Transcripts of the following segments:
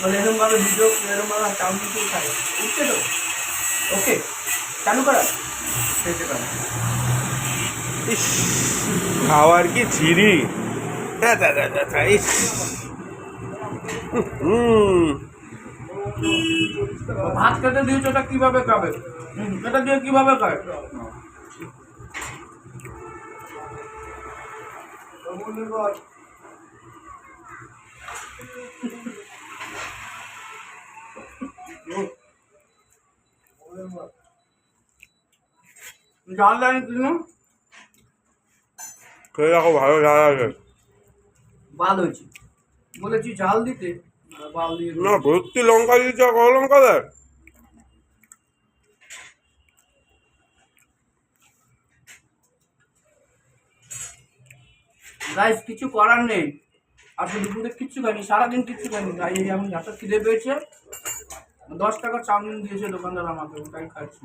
মানে এরকমভাবে ভিডিও এরকমভাবে চাউমিন খায় উঠছে তো? ওকে চালু করা। খেতে পারে। ইস খাওয়ার কি ছিরি দা দা দা ইস। হুম ভাত খেতে দিয়েছ ওটা কীভাবে খাবে? এটা দিয়ে কীভাবে খায় খেয়ে দেখো ভালো বাল হয়েছে। বলেছি ঝাল দিতে না ভর্তি লঙ্কা কত লঙ্কা দেয় গাইস কিছু করার নেই। আজকে দুপুরে কিচ্ছু খাইনি সারাদিন কিচ্ছু খাইনি। তাই আমি এত খিদে পেয়েছে। দশ টাকা চাউমিন দিয়েছে দোকানদার আমাকে ওটাই খাচ্ছি।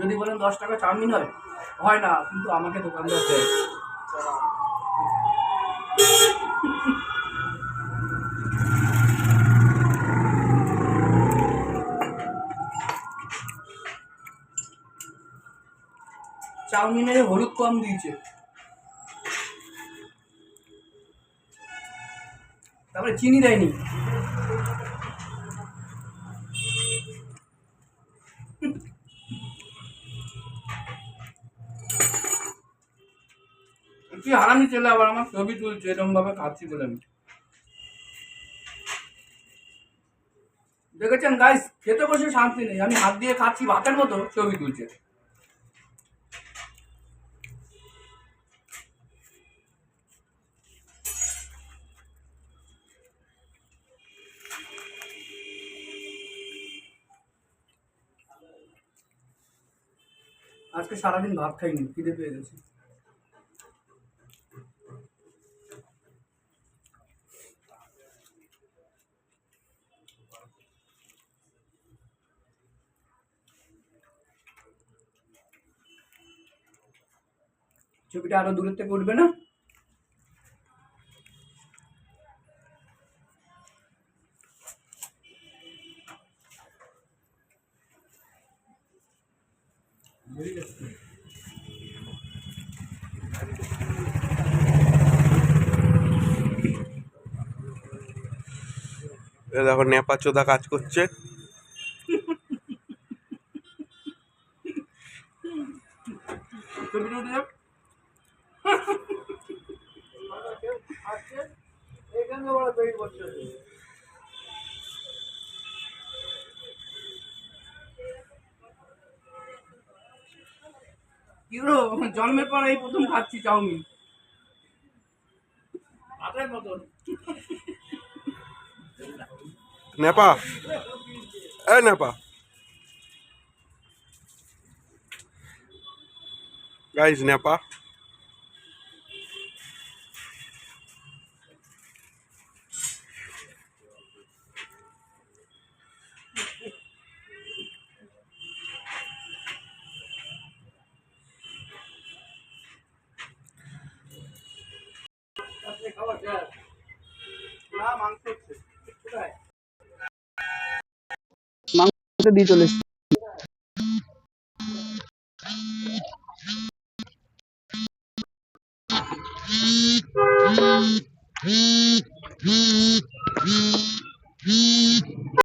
যদি বলেন দশ টাকা চাউমিন হয় হয় না, কিন্তু আমাকে দোকানদার দেয়। চাউমিনের হলুদ কম দিয়েছে। তারপরে চিনি দেয়নি। কি হারামি ছেলে, আবার আমার ছবি তুলছে এরকম ভাবে খাচ্ছি বলে আমি। দেখেছেন গাইস খেতে বসে শান্তি নেই, আমি হাত দিয়ে খাচ্ছি ভাতের মতো, ছবি তুলছে। আজকে সারাদিন ভাত খাইনি, খিদে পেয়ে গেছে। ছবিটা আরও দূরের থেকে উঠবে না? দেখো নেপা চোদা কাজ করছে। ছবিটা উঠে এখানে বড় তৈরি করছে কি গো জন্মের পর এই প্রথম খাচ্ছি চাউমিন। ভাতের মতন। নেপা। এ নেপা। গাইস নেপা। মাংস দিয়ে চলে এসছি।